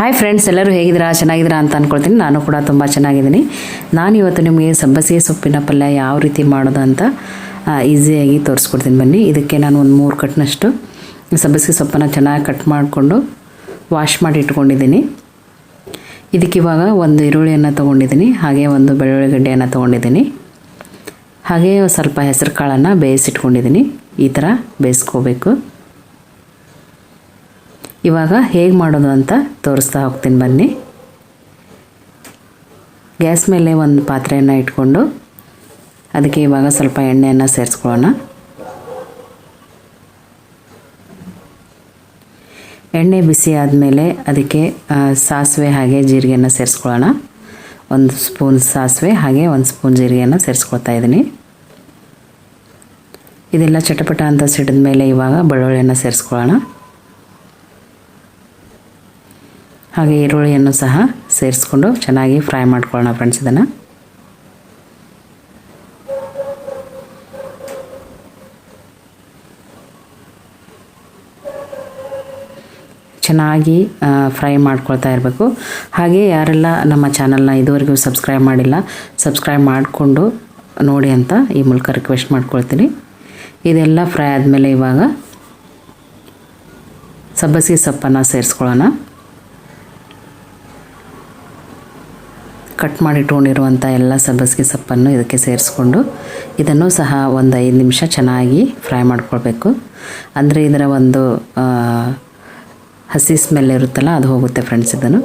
Hi friends ಎಲ್ಲರೂ ಹೇಗಿದ್ದೀರಾ? ಚೆನ್ನಾಗಿದ್ದೀರಾ ಅಂತ ಅಂದ್ಕೊಳ್ತೀನಿ ನಾನು ಕೂಡ ತುಂಬ ಚೆನ್ನಾಗಿದ್ದೀನಿ. ನಾನು ಇವತ್ತು ನಿಮಗೆ ಸಬ್ಬಸಿಗೆ ಸೊಪ್ಪಿನ ಪಲ್ಯ ಯಾವ ರೀತಿ ಮಾಡೋದು ಅಂತ ಈಸಿಯಾಗಿ ತೋರಿಸ್ಕೊಡ್ತೀನಿ ಬನ್ನಿ. ಇದಕ್ಕೆ ನಾನು ಒಂದು ಮೂರು ಕಟ್ನಷ್ಟು ಸಬ್ಬಸಿಗೆ ಸೊಪ್ಪನ್ನು ಚೆನ್ನಾಗಿ ಕಟ್ ಮಾಡಿಕೊಂಡು ವಾಶ್ ಮಾಡಿ ಇಟ್ಕೊಂಡಿದ್ದೀನಿ. ಇದಕ್ಕೆ ಇವಾಗ ಒಂದು ಈರುಳ್ಳಿಯನ್ನು ತೊಗೊಂಡಿದ್ದೀನಿ. ಹಾಗೆ ಒಂದು ಬೆಳ್ಳುಳ್ಳಿ ಗಡ್ಡೆಯನ್ನು ತೊಗೊಂಡಿದ್ದೀನಿ. ಹಾಗೆ ಸ್ವಲ್ಪ ಹೆಸರು ಕಾಳನ್ನು ಬೇಯಿಸಿಟ್ಕೊಂಡಿದ್ದೀನಿ. ಈ ಥರ ಬೇಯಿಸ್ಕೋಬೇಕು. ಇವಾಗ ಹೇಗೆ ಮಾಡೋದು ಅಂತ ತೋರಿಸ್ತಾ ಹೋಗ್ತೀನಿ ಬನ್ನಿ. ಗ್ಯಾಸ್ ಮೇಲೆ ಒಂದು ಪಾತ್ರೆಯನ್ನು ಇಟ್ಕೊಂಡು ಅದಕ್ಕೆ ಇವಾಗ ಸ್ವಲ್ಪ ಎಣ್ಣೆಯನ್ನು ಸೇರಿಸ್ಕೊಳ್ಳೋಣ. ಎಣ್ಣೆ ಬಿಸಿ ಆದಮೇಲೆ ಅದಕ್ಕೆ ಸಾಸಿವೆ ಹಾಗೆ ಜೀರಿಗೆಯನ್ನು ಸೇರಿಸ್ಕೊಳ್ಳೋಣ. ಒಂದು ಸ್ಪೂನ್ ಸಾಸಿವೆ ಹಾಗೆ ಒಂದು ಸ್ಪೂನ್ ಜೀರಿಗೆಯನ್ನು ಸೇರಿಸ್ಕೊಳ್ತಾ ಇದ್ದೀನಿ. ಇದೆಲ್ಲ ಚಟಪಟ ಅಂತ ಸಿಡಿದ ಮೇಲೆ ಇವಾಗ ಬೆಳ್ಳುಳ್ಳಿಯನ್ನು ಸೇರಿಸ್ಕೊಳ್ಳೋಣ. ಹಾಗೆ ಈರುಳ್ಳಿಯನ್ನು ಸಹ ಸೇರಿಸ್ಕೊಂಡು ಚೆನ್ನಾಗಿ ಫ್ರೈ ಮಾಡ್ಕೊಳ್ಳೋಣ ಫ್ರೆಂಡ್ಸ್ ಇದನ್ನು. ಚೆನ್ನಾಗಿ ಫ್ರೈ ಮಾಡ್ಕೊಳ್ತಾ ಇರಬೇಕು. ಹಾಗೆ ಯಾರೆಲ್ಲ ನಮ್ಮ ಚಾನಲ್ನ ಇದುವರೆಗೂ ಸಬ್ಸ್ಕ್ರೈಬ್ ಮಾಡಿಲ್ಲ ಸಬ್ಸ್ಕ್ರೈಬ್ ಮಾಡಿಕೊಂಡು ನೋಡಿ ಅಂತ ಈ ಮೂಲಕ ರಿಕ್ವೆಸ್ಟ್ ಮಾಡ್ಕೊಳ್ತೀನಿ. ಇದೆಲ್ಲ ಫ್ರೈ ಆದಮೇಲೆ ಇವಾಗ ಸಬ್ಬಸಿಗೆ ಸೊಪ್ಪನ್ನು ಸೇರಿಸ್ಕೊಳ್ಳೋಣ. ಕಟ್ ಮಾಡಿ ಇಟ್ಕೊಂಡಿರುವಂಥ ಎಲ್ಲ ಸಬ್ಬಸಿಗೆ ಸೊಪ್ಪನ್ನು ಇದಕ್ಕೆ ಸೇರಿಸ್ಕೊಂಡು ಇದನ್ನು ಸಹ ಒಂದು ಐದು ನಿಮಿಷ ಚೆನ್ನಾಗಿ ಫ್ರೈ ಮಾಡ್ಕೊಳ್ಬೇಕು. ಅಂದರೆ ಇದರ ಒಂದು ಹಸಿ ಸ್ಮೆಲ್ ಇರುತ್ತಲ್ಲ, ಅದು ಹೋಗುತ್ತೆ ಫ್ರೆಂಡ್ಸ್ ಇದನ್ನು.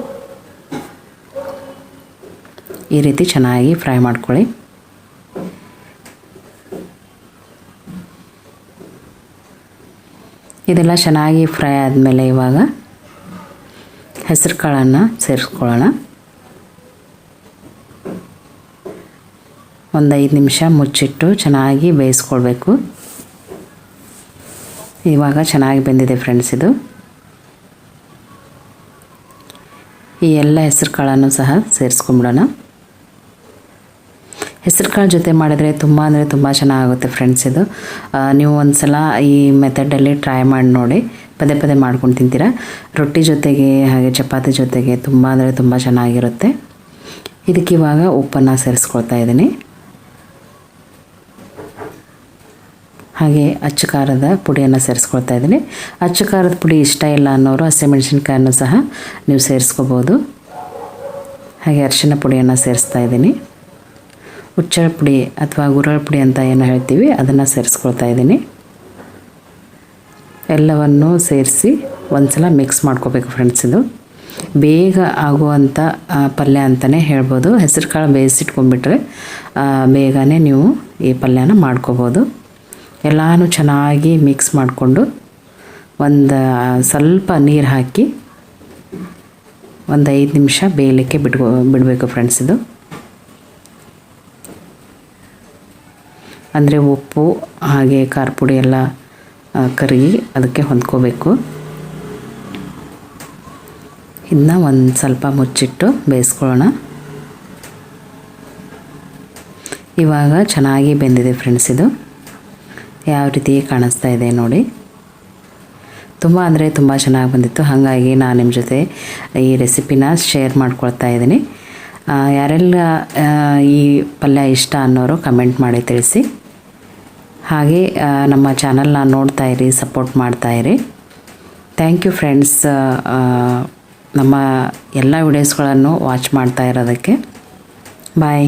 ಈ ರೀತಿ ಚೆನ್ನಾಗಿ ಫ್ರೈ ಮಾಡ್ಕೊಳ್ಳಿ. ಇದೆಲ್ಲ ಚೆನ್ನಾಗಿ ಫ್ರೈ ಆದಮೇಲೆ ಇವಾಗ ಹೆಸರು ಕಾಳನ್ನು ಸೇರಿಸ್ಕೊಳ್ಳೋಣ. ಒಂದು ಐದು ನಿಮಿಷ ಮುಚ್ಚಿಟ್ಟು ಚೆನ್ನಾಗಿ ಬೇಯಿಸ್ಕೊಳ್ಬೇಕು. ಇವಾಗ ಚೆನ್ನಾಗಿ ಬೆಂದಿದೆ ಫ್ರೆಂಡ್ಸ್ ಇದು. ಈ ಎಲ್ಲ ಹೆಸರು ಕಾಳನ್ನು ಸಹ ಸೇರಿಸ್ಕೊಂಬಿಡೋಣ ಹೆಸರು ಕಾಳು ಜೊತೆ ಮಾಡಿದರೆ ತುಂಬ ಅಂದರೆ ತುಂಬ ಚೆನ್ನಾಗುತ್ತೆ ಫ್ರೆಂಡ್ಸ್ ಇದು. ನೀವು ಒಂದು ಸಲ ಈ ಮೆಥಡಲ್ಲಿ ಟ್ರೈ ಮಾಡಿ ನೋಡಿ, ಪದೇ ಪದೇ ಮಾಡ್ಕೊಂಡು ತಿಂತೀರಾ. ರೊಟ್ಟಿ ಜೊತೆಗೆ ಹಾಗೆ ಚಪಾತಿ ಜೊತೆಗೆ ತುಂಬ ಅಂದರೆ ತುಂಬ ಚೆನ್ನಾಗಿರುತ್ತೆ. ಇದಕ್ಕೆ ಇವಾಗ ಉಪ್ಪನ್ನು ಸೇರಿಸ್ಕೊಳ್ತಾ ಇದ್ದೀನಿ. ಹಾಗೆ ಅಚ್ಚು ಖಾರದ ಪುಡಿಯನ್ನು ಸೇರಿಸ್ಕೊಳ್ತಾ ಇದ್ದೀನಿ. ಅಚ್ಚು ಖಾರದ ಪುಡಿ ಇಷ್ಟ ಇಲ್ಲ ಅನ್ನೋರು ಹಸಿಮೆಣಸಿನ್ಕಾಯನ್ನು ಸಹ ನೀವು ಸೇರಿಸ್ಕೋಬೋದು. ಹಾಗೆ ಅರಿಶಿನ ಪುಡಿಯನ್ನು ಸೇರಿಸ್ತಾ ಇದ್ದೀನಿ. ಹುಚ್ಚಳ ಪುಡಿ ಅಥವಾ ಗುರಳ ಪುಡಿ ಅಂತ ಏನು ಹೇಳ್ತೀವಿ, ಅದನ್ನು ಸೇರಿಸ್ಕೊಳ್ತಾ ಇದ್ದೀನಿ. ಎಲ್ಲವನ್ನು ಸೇರಿಸಿ ಒಂದು ಸಲ ಮಿಕ್ಸ್ ಮಾಡ್ಕೋಬೇಕು ಫ್ರೆಂಡ್ಸ್ ಇದು. ಬೇಗ ಆಗುವಂಥ ಪಲ್ಯ ಅಂತಲೇ ಹೇಳ್ಬೋದು. ಹೆಸರು ಕಾಳು ಬೇಯಿಸಿಟ್ಕೊಂಡ್ಬಿಟ್ರೆ ಬೇಗನೆ ನೀವು ಈ ಪಲ್ಯನ ಮಾಡ್ಕೋಬೋದು. ಎಲ್ಲನೂ ಚೆನ್ನಾಗಿ ಮಿಕ್ಸ್ ಮಾಡಿಕೊಂಡು ಒಂದು ಸ್ವಲ್ಪ ನೀರು ಹಾಕಿ ಒಂದು ಐದು ನಿಮಿಷ ಬೇಯಲಿಕ್ಕೆ ಬಿಡ್ಬೋ ಬಿಡಬೇಕು ಫ್ರೆಂಡ್ಸ್ ಇದು. ಅಂದರೆ ಉಪ್ಪು, ಹಾಗೆ ಖಾರ ಪುಡಿ ಎಲ್ಲ ಕರಗಿ ಅದಕ್ಕೆ ಹೊಂದ್ಕೋಬೇಕು. ಇದನ್ನ ಒಂದು ಸ್ವಲ್ಪ ಮುಚ್ಚಿಟ್ಟು ಬೇಯಿಸ್ಕೊಳ್ಳೋಣ. ಇವಾಗ ಚೆನ್ನಾಗಿ ಬೆಂದಿದೆ ಫ್ರೆಂಡ್ಸ್ ಇದು. ಯಾವ ರೀತಿ ಕಾಣಿಸ್ತಾ ಇದೆ ನೋಡಿ. ತುಂಬ ಅಂದರೆ ತುಂಬ ಚೆನ್ನಾಗಿ ಬಂದಿತ್ತು. ಹಾಗಾಗಿ ನಾನು ನಿಮ್ಮ ಜೊತೆ ಈ ರೆಸಿಪಿನ ಶೇರ್ ಮಾಡ್ಕೊಳ್ತಾ ಇದ್ದೀನಿ. ಯಾರೆಲ್ಲ ಈ ಪಲ್ಯ ಇಷ್ಟ ಅನ್ನೋರು ಕಮೆಂಟ್ ಮಾಡಿ ತಿಳಿಸಿ. ಹಾಗೆ ನಮ್ಮ ಚಾನಲ್ನ ನೋಡ್ತಾ ಇರಿ ಸಪೋರ್ಟ್ ಮಾಡ್ತಾ ಇರಿ. ಥ್ಯಾಂಕ್ ಯು ಫ್ರೆಂಡ್ಸ್ ನಮ್ಮ ಎಲ್ಲ ವಿಡಿಯೋಸ್ಗಳನ್ನು ವಾಚ್ ಮಾಡ್ತಾ ಇರೋದಕ್ಕೆ. ಬಾಯ್